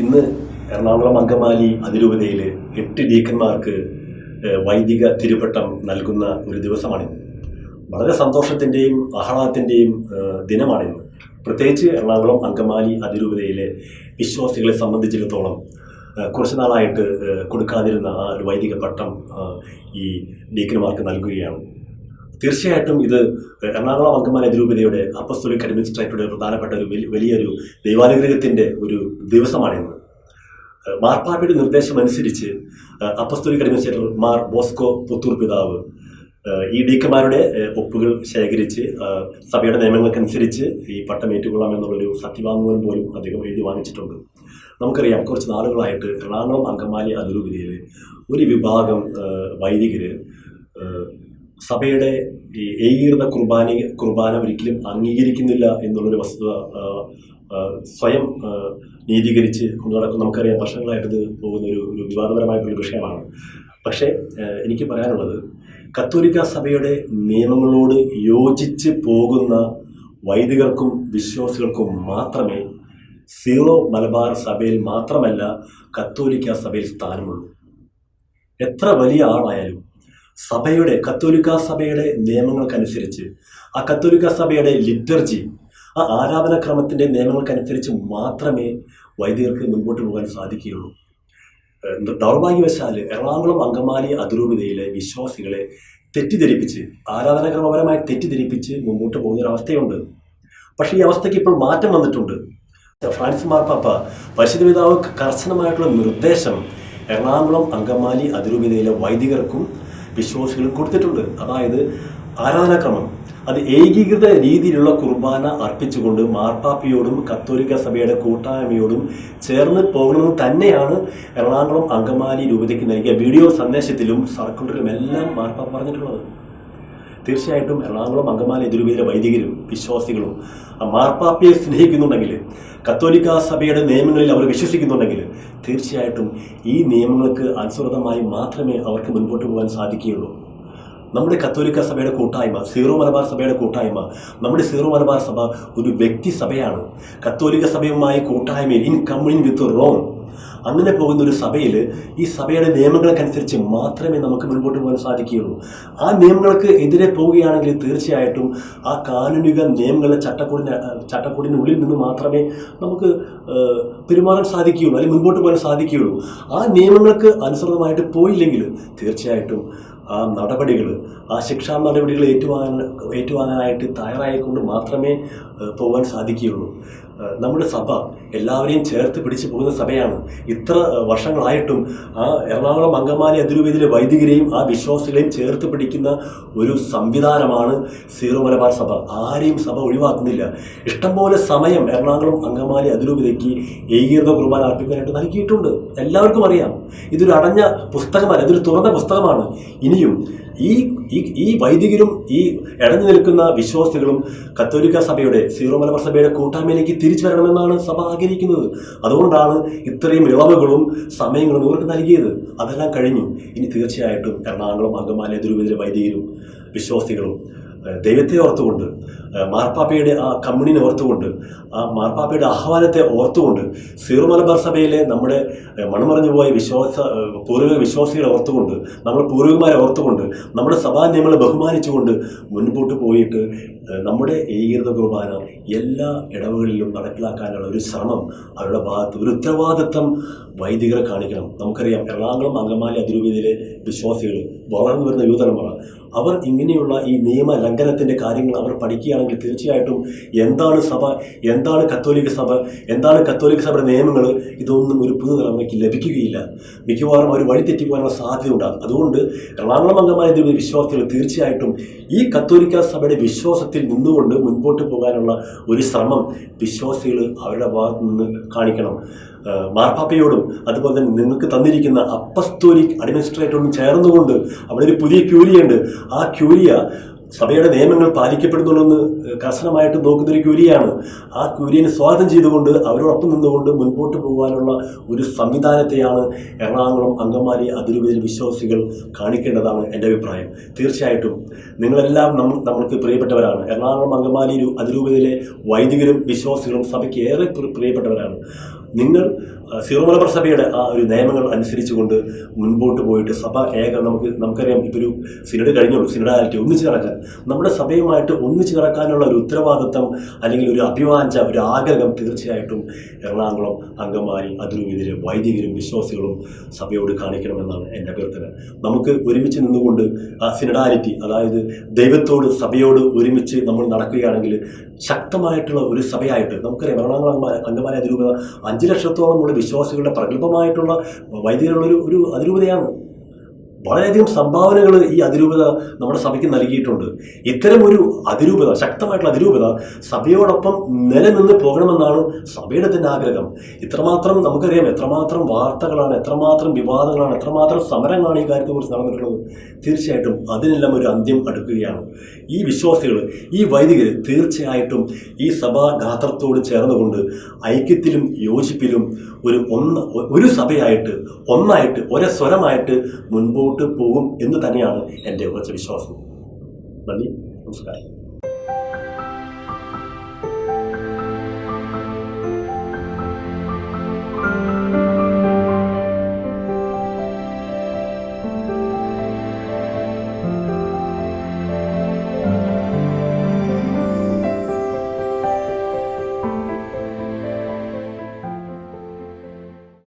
ഇന്ന് എറണാകുളം അങ്കമാലി അതിരൂപതയിൽ എട്ട് ഡീക്കന്മാർക്ക് വൈദിക തിരുപ്പട്ടം നൽകുന്ന ഒരു ദിവസമാണിന്ന്. വളരെ സന്തോഷത്തിന്റെയും ആഹ്ലാദത്തിന്റെയും ദിനമാണിന്ന്. പ്രത്യേകിച്ച് എറണാകുളം അങ്കമാലി അതിരൂപതയിലെ വിശ്വാസികളെ സംബന്ധിച്ചിടത്തോളം കുറച്ച് നാളായിട്ട് കൊടുക്കാതിരുന്ന ആ ഒരു വൈദിക പട്ടം ഈ ഡീക്കന്മാർക്ക് നൽകുകയാണ്. തീർച്ചയായിട്ടും ഇത് എറണാകുളം അങ്കമാലി അതിരൂപതയുടെ അപ്പസ്തോലിക് അഡ്മിനിസ്ട്രേറ്ററുടെ പ്രധാനപ്പെട്ട ഒരു വലി- വലിയൊരു ദൈവാനുഗ്രഹത്തിന്റെ ഒരു ദിവസമാണിന്ന് മാർപ്പാപ്പയുടെ നിർദ്ദേശമനുസരിച്ച് അനുസരിച്ച് apostolic administrator Mar Bosco Puthur പിതാവ് ഈ ഡിക്കമാരുടെ ഒപ്പുകൾ ശേഖരിച്ച് സഭയുടെ നിയമങ്ങൾക്കനുസരിച്ച് ഈ പട്ടം ഏറ്റുകൊള്ളാം എന്നുള്ളൊരു സത്യവാങ്മൂലം പോലും അദ്ദേഹം എഴുതി വാങ്ങിച്ചിട്ടുണ്ട്. നമുക്കറിയാം കുറച്ച് നാളുകളായിട്ട് എറണാകുളം അങ്കമാലി അതിരൂപതയിൽ ഒരു വിഭാഗം ഏഹ് സഭയുടെ ഈ ഏകീകൃത കുർബാന കുർബാന ഒരിക്കലും അംഗീകരിക്കുന്നില്ല എന്നുള്ളൊരു വസ്തുത സ്വയം നീതീകരിച്ച് കൊണ്ടു നടക്കും നമുക്കറിയാം വർഷങ്ങളായിട്ട് പോകുന്ന ഒരു ഒരു വിവാദപരമായിട്ടുള്ള വിഷയമാണ്. പക്ഷേ എനിക്ക് പറയാനുള്ളത് കത്തോലിക്ക സഭയുടെ നിയമങ്ങളോട് യോജിച്ച് പോകുന്ന വൈദികർക്കും വിശ്വാസികൾക്കും മാത്രമേ സീറോ മലബാർ സഭയിൽ മാത്രമല്ല കത്തോലിക്ക സഭയിൽ സ്ഥാനമുള്ളൂ. എത്ര വലിയ ആളായാലും സഭയുടെ കത്തോലിക്ക സഭയുടെ നിയമങ്ങൾക്കനുസരിച്ച് ആ കത്തോലിക്ക സഭയുടെ ലിറ്റർജി ആ ആരാധനാക്രമത്തിന്റെ നിയമങ്ങൾക്കനുസരിച്ച് മാത്രമേ വൈദികർക്ക് മുൻപോട്ട് പോകാൻ സാധിക്കുകയുള്ളൂ. ദൗർഭാഗ്യവശാൽ എറണാകുളം അങ്കമാലി അതിരൂപതയിലെ വിശ്വാസികളെ തെറ്റിദ്ധരിപ്പിച്ച് ആരാധനാക്രമപരമായി തെറ്റിദ്ധരിപ്പിച്ച് മുമ്പോട്ട് പോകുന്ന ഒരു അവസ്ഥയുണ്ട് പക്ഷേ ഈ അവസ്ഥയ്ക്ക് ഇപ്പോൾ മാറ്റം വന്നിട്ടുണ്ട്. ഫ്രാൻസിസ് മാർപ്പാപ്പ പരിശുദ്ധ പിതാവ് കർശനമായിട്ടുള്ള നിർദ്ദേശം എറണാകുളം അങ്കമാലി അതിരൂപതയിലെ വൈദികർക്കും വിശ്വാസികളും കൊടുത്തിട്ടുണ്ട്. അതായത് ആരാധനാക്രമം. അത് ഏകീകൃത രീതിയിലുള്ള കുർബാന അർപ്പിച്ചുകൊണ്ട് മാർപ്പാപ്പയോടും കത്തോലിക്ക സഭയുടെ കൂട്ടായ്മയോടും ചേർന്ന് പോകണമെന്ന് തന്നെയാണ് എറണാകുളം അങ്കമാലി രൂപതയ്ക്ക് നൽകിയ വീഡിയോ സന്ദേശത്തിലും സർക്കുലറിലും എല്ലാം മാർപ്പാപ്പ പറഞ്ഞിട്ടുള്ളത്. തീർച്ചയായിട്ടും എറണാകുളം അങ്കമാലി എതിരുപതിയിലെ വൈദികരും വിശ്വാസികളും ആ മാർപ്പാപ്പയെ സ്നേഹിക്കുന്നുണ്ടെങ്കിൽ കത്തോലിക്ക സഭയുടെ നിയമങ്ങളിൽ അവർ വിശ്വസിക്കുന്നുണ്ടെങ്കിൽ തീർച്ചയായിട്ടും ഈ നിയമങ്ങൾക്ക് അനുസൃതമായി മാത്രമേ അവർക്ക് മുൻപോട്ട് പോകാൻ സാധിക്കുകയുള്ളൂ. നമ്മുടെ കത്തോലിക്ക സഭയുടെ കൂട്ടായ്മ സീറോ മലബാർ സഭയുടെ കൂട്ടായ്മ നമ്മുടെ സീറോ മലബാർ സഭ ഒരു വ്യക്തി സഭയാണ്. കത്തോലിക്ക സഭയുമായി കൂട്ടായ്മയിൽ ഇൻ കമ്മ്യൂണിൻ വിത്ത് റോം അങ്ങനെ പോകുന്ന ഒരു സഭയിൽ ഈ സഭയുടെ നിയമങ്ങൾക്കനുസരിച്ച് മാത്രമേ നമുക്ക് മുൻപോട്ട് പോകാൻ സാധിക്കുകയുള്ളൂ. ആ നിയമങ്ങൾക്ക് എതിരെ പോവുകയാണെങ്കിൽ തീർച്ചയായിട്ടും ആ കാനൂനിക നിയമങ്ങളുടെ ചട്ടക്കൂടിന് ചട്ടക്കൂടിനുള്ളിൽ നിന്ന് മാത്രമേ നമുക്ക് പെരുമാറാൻ സാധിക്കുകയുള്ളൂ അല്ലെങ്കിൽ മുൻപോട്ട് പോകാൻ സാധിക്കുകയുള്ളൂ. ആ നിയമങ്ങൾക്ക് അനുസൃതമായിട്ട് പോയില്ലെങ്കിൽ തീർച്ചയായിട്ടും ആ നടപടികൾ ആ ശിക്ഷാ നടപടികൾ ഏറ്റുവാങ്ങാൻ ഏറ്റുവാങ്ങാനായിട്ട് തയ്യാറായിക്കൊണ്ട് മാത്രമേ പോകാൻ സാധിക്കുകയുള്ളൂ. നമ്മുടെ സഭ എല്ലാവരെയും ചേർത്ത് പിടിച്ചു പോകുന്ന സഭയാണ്. ഇത്ര വർഷങ്ങളായിട്ടും ആ എറണാകുളം അങ്കമാലി അതിരൂപതയിലെ വൈദികരെയും ആ വിശ്വാസികളെയും ചേർത്ത് പിടിക്കുന്ന ഒരു സംവിധാനമാണ് സീറോ മലബാർ സഭ. ആരെയും സഭ ഒഴിവാക്കുന്നില്ല. ഇഷ്ടംപോലെ സമയം എറണാകുളം അങ്കമാലി അതിരൂപതയ്ക്ക് ഏകീകൃത കുർബാന അർപ്പിക്കാനായിട്ട് നൽകിയിട്ടുണ്ട്. എല്ലാവർക്കും അറിയാം. ഇതൊരു അടഞ്ഞ പുസ്തകമല്ല ഇതൊരു തുറന്ന പുസ്തകമാണ്. ഇനിയും ഈ ഈ വൈദികരും ഈ ഇടഞ്ഞു നിൽക്കുന്ന വിശ്വാസികളും കത്തോലിക്ക സഭയുടെ സീറോ മലബാർ സഭയുടെ കൂട്ടായ്മയിലേക്ക് തിരിച്ചു വരണമെന്നാണ് സഭ ആഗ്രഹിക്കുന്നത്. അതുകൊണ്ടാണ് ഇത്രയും ഇളവുകളും സമയങ്ങളും ഇവർക്ക് നൽകിയത്. അതെല്ലാം കഴിഞ്ഞു. ഇനി തീർച്ചയായിട്ടും എറണാകുളം അങ്കമാലി ദുരുപതിലെ വൈദികരും വിശ്വാസികളും ദൈവത്തെ ഓർത്തുകൊണ്ട് മാർപ്പാപ്പയുടെ ആ കമ്മ്യൂണിനെ ഓർത്തുകൊണ്ട് ആ മാർപ്പാപ്പയുടെ ആഹ്വാനത്തെ ഓർത്തുകൊണ്ട് സീറോ സഭയിലെ നമ്മുടെ മണമറിഞ്ഞു പോയ വിശ്വാസ പൂർവിക വിശ്വാസികളെ ഓർത്തുകൊണ്ട് നമ്മുടെ പൂർവികമാരെ ഓർത്തുകൊണ്ട് നമ്മുടെ സഭാ നിയമങ്ങളെ ബഹുമാനിച്ചുകൊണ്ട് മുൻപോട്ട് പോയിട്ട് നമ്മുടെ ഏകീകൃത കുർബാന എല്ലാ ഇടവുകളിലും നടപ്പിലാക്കാനുള്ള ഒരു ശ്രമം അവരുടെ ഭാഗത്ത് ഒരു ഉത്തരവാദിത്വം വൈദികരെ കാണിക്കണം. നമുക്കറിയാം എറണാകുളം അങ്കമാലി അതിരൂപതയിലെ വിശ്വാസികൾ വളർന്നു വരുന്ന യുവതലമുറ അവർ ഇങ്ങനെയുള്ള ഈ നിയമ ലംഘനത്തിന്റെ കാര്യങ്ങൾ അവർ പഠിക്കുകയാണെങ്കിൽ തീർച്ചയായിട്ടും എന്താണ് സഭ എന്താണ് കത്തോലിക്ക സഭ എന്താണ് കത്തോലിക്ക സഭയുടെ നിയമങ്ങൾ ഇതൊന്നും ഒരു പുതുതലമുറയ്ക്ക് ലഭിക്കുകയില്ല. മിക്കവാറും അവർ വഴിതെറ്റിപ്പോകാനുള്ള സാധ്യത ഉണ്ടാകും. അതുകൊണ്ട് എറണാകുളം അംഗമായ ഇതിലെ വിശ്വാസികൾ തീർച്ചയായിട്ടും ഈ കത്തോലിക്ക സഭയുടെ വിശ്വാസത്തിൽ നിന്നുകൊണ്ട് മുൻപോട്ട് പോകാനുള്ള ഒരു ശ്രമം വിശ്വാസികൾ അവരുടെ ഭാഗത്ത് നിന്ന് കാണിക്കണം. മാർപ്പാപ്പയോടും അതുപോലെ തന്നെ നിങ്ങൾക്ക് തന്നിരിക്കുന്ന അപ്പസ്തോലിക് അഡ്മിനിസ്ട്രേറ്ററോടും ചേർന്നുകൊണ്ട് അവിടെ ഒരു പുതിയ ക്യൂരിയുണ്ട് ആ ക്യൂരിയ സഭയുടെ നിയമങ്ങൾ പാലിക്കപ്പെടുന്നുള്ളെന്ന് കർശനമായിട്ട് നോക്കുന്ന ഒരു ക്യൂരിയാണ്. ആ ക്യൂരിയനെ സ്വാഗതം ചെയ്തുകൊണ്ട് അവരോടൊപ്പം നിന്നുകൊണ്ട് മുൻപോട്ട് പോകാനുള്ള ഒരു സംവിധാനത്തെയാണ് എറണാകുളം അങ്കമാലി അതിരൂപതയിൽ വിശ്വാസികൾ കാണിക്കേണ്ടതാണ് എന്റെ അഭിപ്രായം. തീർച്ചയായിട്ടും നിങ്ങളെല്ലാം നമ്മൾ നമ്മൾക്ക് പ്രിയപ്പെട്ടവരാണ്. എറണാകുളം അങ്കമാലി അതിരൂപതയിലെ വൈദികരും വിശ്വാസികളും സഭയ്ക്ക് ഏറെ പ്രിയപ്പെട്ടവരാണ്. നിങ്ങൾ സീറോ സഭയുടെ ആ ഒരു നിയമങ്ങൾ അനുസരിച്ചുകൊണ്ട് മുൻപോട്ട് പോയിട്ട് സഭ ഏക നമുക്ക് നമുക്കറിയാം ഇപ്പോൾ ഒരു സിനഡ് കഴിഞ്ഞുള്ളൂ ഒന്നിച്ച് നടക്കാൻ. നമ്മുടെ സഭയുമായിട്ട് ഒന്നിച്ച് നടക്കാനുള്ള ഒരു ഉത്തരവാദിത്തം അല്ലെങ്കിൽ ഒരു അഭിവാഞ്ച ഒരു ആഗ്രഹം തീർച്ചയായിട്ടും എറണാകുളം അങ്കമാലി അതിനുമെതിരെ വൈദികരും വിശ്വാസികളും സഭയോട് കാണിക്കണമെന്നാണ് എന്റെ അഭ്യർത്ഥന. നമുക്ക് ഒരുമിച്ച് നിന്നുകൊണ്ട് ആ സിനഡാലിറ്റി അതായത് ദൈവത്തോട് സഭയോട് ഒരുമിച്ച് നമ്മൾ നടക്കുകയാണെങ്കിൽ ശക്തമായിട്ടുള്ള ഒരു സഭയായിട്ട് നമുക്കറിയാം എറണാകുളം അങ്കമാ- അങ്കമാലി അതിരൂപത അഞ്ച് ലക്ഷത്തോളമുള്ള വിശ്വാസികളുടെ പ്രഗത്ഭമായിട്ടുള്ള വൈദികരുള്ള ഒരു ഒരു അതിരൂപതയാണ് വളരെയധികം സംഭാവനകൾ ഈ അതിരൂപത നമ്മുടെ സഭയ്ക്ക് നൽകിയിട്ടുണ്ട്. ഇത്തരം ഒരു അതിരൂപത ശക്തമായിട്ടുള്ള അതിരൂപത സഭയോടൊപ്പം നിലനിന്ന് പോകണമെന്നാണ് സഭയുടെ തന്നെ ആഗ്രഹം. ഇത്രമാത്രം നമുക്കറിയാം എത്രമാത്രം വാർത്തകളാണ് എത്രമാത്രം വിവാദങ്ങളാണ് എത്രമാത്രം സമരങ്ങളാണ് ഈ കാര്യത്തെക്കുറിച്ച് നടന്നിട്ടുള്ളത്. തീർച്ചയായിട്ടും അതിനെല്ലാം ഒരു അന്ത്യം അടുക്കുകയാണ്. ഈ വിശ്വാസികൾ ഈ വൈദികർ തീർച്ചയായിട്ടും ഈ സഭാ ഗാത്രത്തോട് ചേർന്നുകൊണ്ട് ഐക്യത്തിലും യോജിപ്പിലും ഒരു ഒന്ന് ഒരു സഭയായിട്ട് ഒന്നായിട്ട് ഒരേ സ്വരമായിട്ട് മുൻപോട്ട് പോകും എന്ന് തന്നെയാണ് എന്റെ ഉറച്ച വിശ്വാസം. നന്ദി നമസ്കാരം.